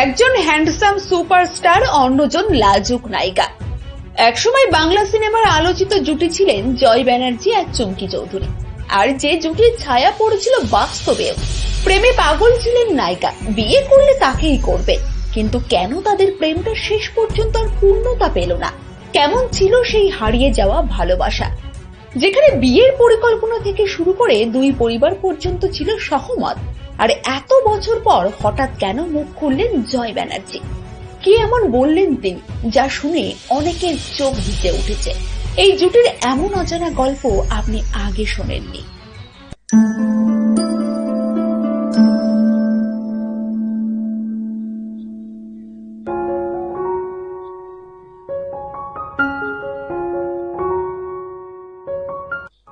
একজন handsome superstar অন্যজন লাজুক নায়িকা। একসময় বাংলা সিনেমার আলোচিত জুটি ছিলেন জয় ব্যানার্জি আর চুমকি চৌধুরী। আর যে জুটির ছায়া পড়েছিল বাস্তবেও। প্রেমে পাগল ছিলেন নায়িকা, বিয়ে করলে তাকেই করবে। কিন্তু কেন তাদের প্রেমটা শেষ পর্যন্ত আর পূর্ণতা পেল না? কেমন ছিল সেই হারিয়ে যাওয়া ভালোবাসা? যেখানে বিয়ের পরিকল্পনা থেকে শুরু করে দুই পরিবার পর্যন্ত ছিল সহমত। আর এত বছর পর হঠাৎ কেন মুখ খুললেন জয় ব্যানার্জি? কি এমন বললেন তিনি, যা শুনে অনেকের চোখ দিতে উঠেছে? এই জুটির এমন অজানা গল্প আপনি আগে শোনেননি।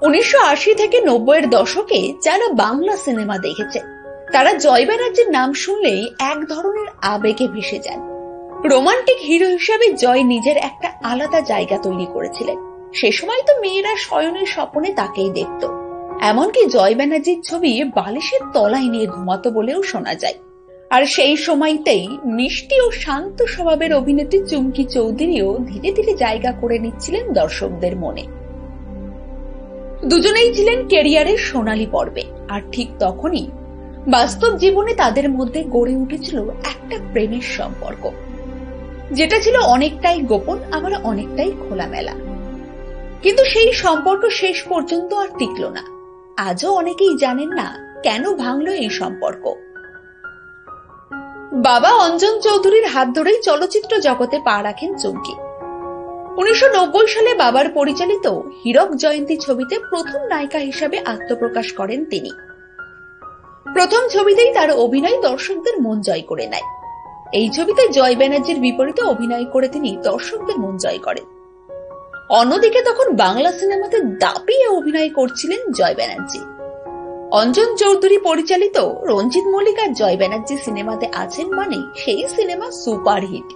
উনিশশো আশি থেকে নব্বইয়ের দশকে যারা বাংলা সিনেমা দেখেছে। তারা জয় ব্যানার্জির নাম শুনলেই এক ধরনের আবেগে ভেসে যান রোমান্টিক হিরো হিসেবে জয় নিজের একটা আলাদা জায়গা তৈরি করেছিলেন। সে সময় তো মেয়েরা শয়নের স্বপনে তাকেই দেখত। এমনকি জয় ব্যানার্জির ছবি বালিশের তলায় নিয়ে ঘুমাতো বলেও শোনা যায়। আর সেই সময়তেই মিষ্টি ও শান্ত স্বভাবের অভিনেত্রী চুমকি চৌধুরীও ধীরে ধীরে জায়গা করে নিচ্ছিলেন দর্শকদের মনে। দুজনেই ছিলেন কেরিয়ারের সোনালী পর্বে, আর ঠিক তখনই বাস্তব জীবনে তাদের মধ্যে গড়ে উঠেছিল একটা প্রেমের সম্পর্ক। যেটা ছিল অনেকটাই গোপন, আবার অনেকটাই খোলামেলা। কিন্তু সেই সম্পর্ক শেষ পর্যন্ত আর টিকল না। আজও অনেকেই জানেন না কেন ভাঙলো এই সম্পর্ক। বাবা অঞ্জন চৌধুরীর হাত ধরেই চলচ্চিত্র জগতে পা রাখেন চুমকি। উনিশশো নব্বই সালে বাবার পরিচালিত হীরক জয়ন্তী ছবিতে প্রথম নায়িকা হিসাবে আত্মপ্রকাশ করেন তিনি। প্রথম ছবিতেই তার অভিনয় দর্শকদের মন জয় করে নেয়। এই ছবিতে জয় ব্যানার্জির বিপরীতে অভিনয় করে তিনি দর্শকদের মন জয় করেন। অন্যদিকে তখন বাংলা সিনেমাতে দাপিয়ে অভিনয় করছিলেন জয় ব্যানার্জি। অঞ্জন চৌধুরী পরিচালিত রঞ্জিত মল্লিক আর জয় ব্যানার্জি সিনেমাতে আছেন মানে সেই সিনেমা সুপারহিট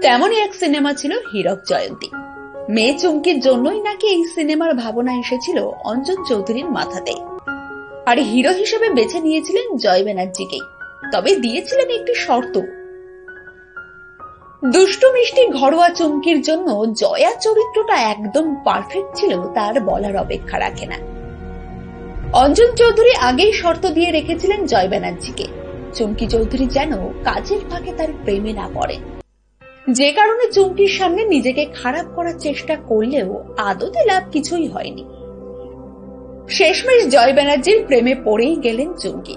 তেমনই এক সিনেমা ছিল হীরক জয়ন্তী। মেয়ে চুমকির জন্যই নাকি এই সিনেমার ভাবনা এসেছিল অঞ্জন চৌধুরীর মাথাতে আর হিরো হিসেবে বেছে নিয়েছিলেন জয় ব্যানার্জিকেই তবে দিয়েছিলেন একটি শর্ত। দুষ্টু মিষ্টি ঘরোয়া চুমকির জন্য জয়া চরিত্রটা একদম পারফেক্ট ছিল, তার বলার অপেক্ষা রাখে না। অঞ্জন চৌধুরী আগেই শর্ত দিয়ে রেখেছিলেন জয় ব্যানার্জিকে। চুমকি চৌধুরী যেন কাজের ফাঁকে তার প্রেমে না পড়েন যে কারণে চুমকির সামনে নিজেকে খারাপ করার চেষ্টা করলেও আদতে লাভ কিছুই হয়নি। শেষমেশ জয় ব্যানার্জির প্রেমে পড়েই গেলেন চুমকি।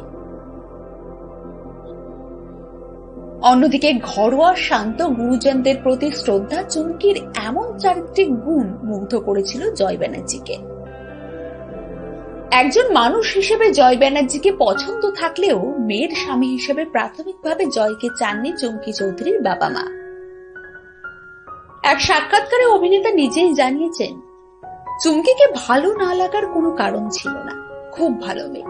অন্যদিকে ঘরোয়া শান্ত গুরুজনদের প্রতি শ্রদ্ধা চুমকির এমন চারিত্রিক গুণ মুগ্ধ করেছিল জয় ব্যানার্জিকে। একজন মানুষ হিসেবে জয় ব্যানার্জিকে পছন্দ থাকলেও মেয়ের স্বামী হিসেবে প্রাথমিকভাবে জয়কে চাননি চুমকি চৌধুরীর বাবা মা এক সাক্ষাৎকারে অভিনেতা নিজেই জানিয়েছেন, চুমকিকে ভালো না লাগার কোনো কারণ ছিল না। খুব ভালো মেয়ে।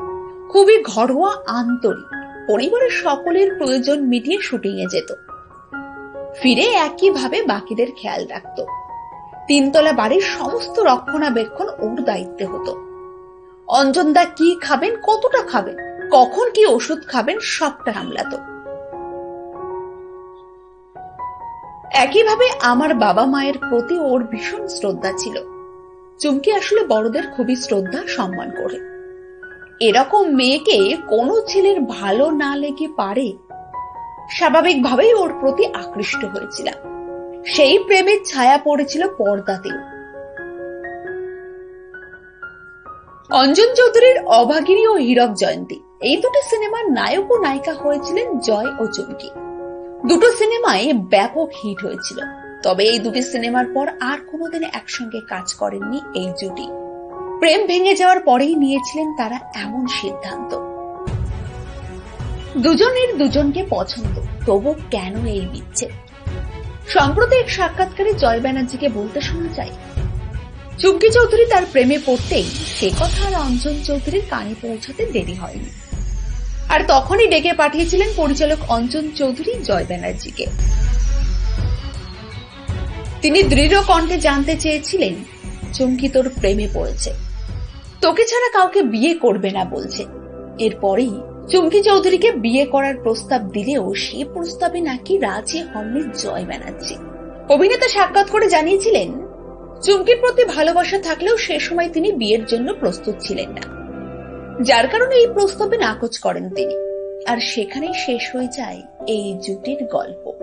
খুবই ঘরোয়া আন্তরিক। পরিবারের সকলের প্রয়োজন মিটিয়ে শুটিং এ যেত। ফিরে একইভাবে বাকিদের খেয়াল রাখত। তিনতলা বাড়ির সমস্ত রক্ষণাবেক্ষণ ওর দায়িত্বে হতো। অঞ্জনদা কি খাবেন, কতটা খাবেন, কখন কি ওষুধ খাবেন, সবটা সামলাতো। একইভাবে আমার বাবা মায়ের প্রতি ওর ভীষণ শ্রদ্ধা ছিল। চুমকি আসলে বড়দের খুবই শ্রদ্ধা, সম্মান করে। এরকম মেয়েকে কোনো ছেলের ভালো না লেগে পারে স্বাভাবিকভাবেই ওর প্রতি আকৃষ্ট হয়েছিলাম। সেই প্রেমের ছায়া পড়েছিল পর্দাতেও। অঞ্জন চৌধুরীর অভাগিনী ও হীরক জয়ন্তী। এই দুটি সিনেমার নায়ক ও নায়িকা হয়েছিলেন জয় ও চুমকি। দুটো সিনেমায় ব্যাপক হিট হয়েছিল। তবে এই দুটি সিনেমার পর আর কোনোদিন একসঙ্গে কাজ করেননি এই জুটি। প্রেম ভেঙে যাওয়ার পরেই নিয়েছিলেন তারা এমন সিদ্ধান্ত। দুজনের দুজনকে পছন্দ, তবু কেন এই বিচ্ছেদ? সম্প্রতি এক সাক্ষাৎকারে জয় ব্যানার্জিকে বলতে শোনা যায়, চুমকি চৌধুরী তার প্রেমে পড়তেই সে কথা আর অঞ্জন চৌধুরীর কানে পৌঁছাতে দেরি হয়নি। আর তখনই ডেকে পাঠিয়েছিলেন পরিচালক অঞ্জন চৌধুরী জয় ব্যানার্জিকে। তিনি দৃঢ় কণ্ঠে জানতে চেয়েছিলেন চুমকি তোর প্রেমে পড়েছে। তোকে ছাড়া কাউকে বিয়ে করবে না বলছে। এরপরেই চুমকি চৌধুরীকে বিয়ে করার প্রস্তাব দিলেও সে প্রস্তাবে নাকি রাজি হননি জয় ব্যানার্জি। অভিনেতা সাক্ষাৎ করে জানিয়েছিলেন, চুমকির প্রতি ভালোবাসা থাকলেও সে সময় তিনি বিয়ের জন্য প্রস্তুত ছিলেন না। যার কারণে এই প্রস্তাবে নাকচ করেন তিনি। আর সেখানেই শেষ হয়ে যায় এই জুটির গল্প।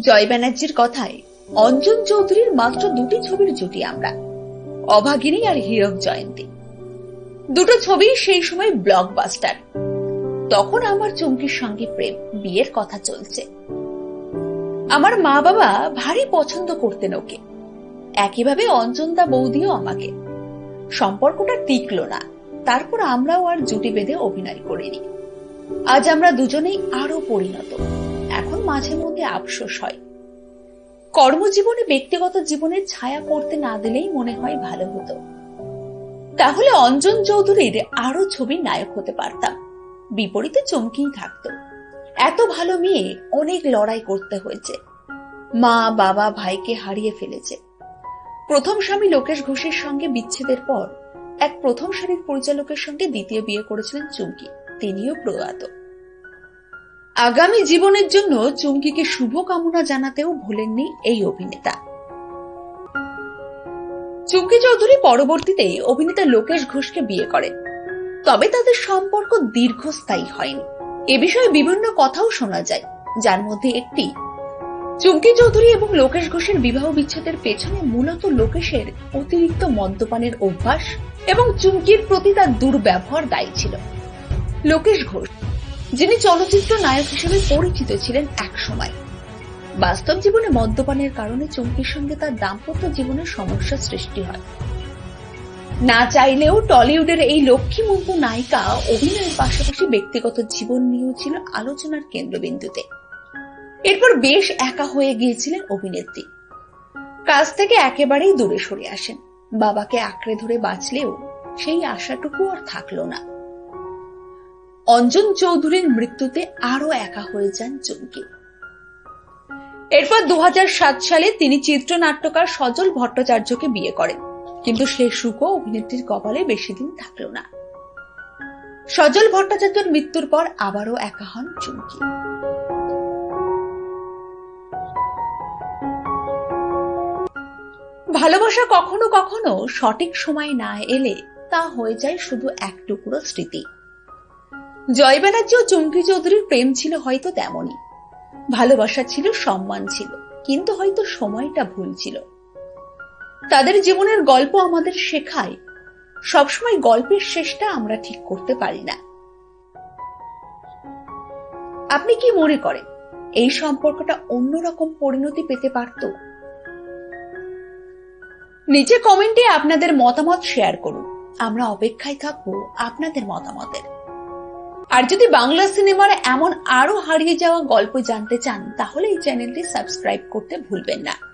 জয় ব্যানার্জির কথায়, অঞ্জন চৌধুরীর মাত্র দুটি ছবির জুটি আমরা, অভাগিনী আর হীরক জয়ন্তী। দুটো ছবি সেই সময় ব্লকবাস্টার। তখন আমার চুমকির সঙ্গে প্রেম, বিয়ের কথা চলছে। আমার মা বাবা ভারী পছন্দ করতেন ওকে। একইভাবে অঞ্জনদা বৌদিও আমাকে। সম্পর্কটা টিকলো না। তারপর আমরাও আর জুটি বেঁধে অভিনয় করিনি। আজ আমরা দুজনেই আরও পরিণত। এখন মাঝে মধ্যে আফসোস হয়। কর্মজীবনে ব্যক্তিগত জীবনের ছায়া পড়তে না দিলেই মনে হয় ভালো হতো। তাহলে অঞ্জন চৌধুরীর আরও ছবির নায়ক হতে পারতাম। বিপরীতে চমকিই থাকতো। এত ভালো মেয়ে, অনেক লড়াই করতে হয়েছে। মা, বাবা, ভাইকে হারিয়ে ফেলেছে। প্রথম স্বামী লোকেশ ঘোষের সঙ্গে বিচ্ছেদের পর, এক প্রথম সারির পরিচালকের সঙ্গে দ্বিতীয় বিয়ে করেছিলেন চুমকি। তিনিও প্রয়াত। আগামী জীবনের জন্য চুমকিকে শুভ কামনা জানাতেও ভুলেননি এই অভিনেতা। চুমকি চৌধুরী পরবর্তীতে অভিনেতা লোকেশ ঘোষকে বিয়ে করেন। তবে তাদের সম্পর্ক দীর্ঘস্থায়ী হয়নি। এ বিষয়ে বিভিন্ন কথাও শোনা যায়, যার মধ্যে একটি চুমকি চৌধুরী এবং লোকেশ ঘোষের বিবাহ বিচ্ছেদের পেছনে মূলত লোকেশের অতিরিক্ত মদ্যপানের অভ্যাস এবং চুমকির প্রতি তার দুর্ব্যবহার দায়ী ছিল। লোকেশ ঘোষ, যিনি চলচ্চিত্র নায়ক হিসেবে পরিচিত ছিলেন এক সময় বাস্তব জীবনে মদ্যপানের কারণে চুমকির সঙ্গে তার দাম্পত্য জীবনের সমস্যা সৃষ্টি হয়। না চাইলেও টলিউডের এই লক্ষ্মীমন্ত নায়িকা অভিনয়ের পাশাপাশি ব্যক্তিগত জীবন নিয়েও ছিল আলোচনার কেন্দ্রবিন্দুতে। এরপর বেশ একা হয়ে গিয়েছিলেন অভিনেত্রী। কাজ থেকে একেবারেই দূরে সরে আসেন। বাবাকে আঁকড়ে ধরে বাঁচলেও সেই আশাটুকু আর থাকল না। অঞ্জন চৌধুরীর মৃত্যুতে আরও একা হয়ে যান চুমকি। এরপর দু হাজার সাত সালে তিনি চিত্রনাট্যকার সজল ভট্টাচার্যকে বিয়ে করেন। কিন্তু সে সুখও অভিনেত্রীর কপালে বেশি দিন থাকল না। সজল ভট্টাচার্যের মৃত্যুর পর আবারও একা হন চুমকি। ভালোবাসা কখনো কখনো সঠিক সময় না এলে তা হয়ে যায় শুধু এক টুকরো স্মৃতি। জয় ব্যানার্জি ও চুমকি চৌধুরীর প্রেম ছিল হয়তো তেমনই। ভালোবাসা ছিল সম্মান ছিল, কিন্তু হয়তো সময়টা ভুল ছিল। তাদের জীবনের গল্প আমাদের শেখায়, সবসময় গল্পের শেষটা আমরা ঠিক করতে পারি না। আপনি কি মনে করেন, এই সম্পর্কটা অন্যরকম পরিণতি পেতে পারত? নিচে কমেন্টে আপনাদের মতামত শেয়ার করুন। আমরা অপেক্ষায় থাকব আপনাদের মতামতের। আর যদি বাংলা সিনেমার এমন আরও হারিয়ে যাওয়া গল্প জানতে চান, তাহলে এই চ্যানেলটি সাবস্ক্রাইব করতে ভুলবেন না।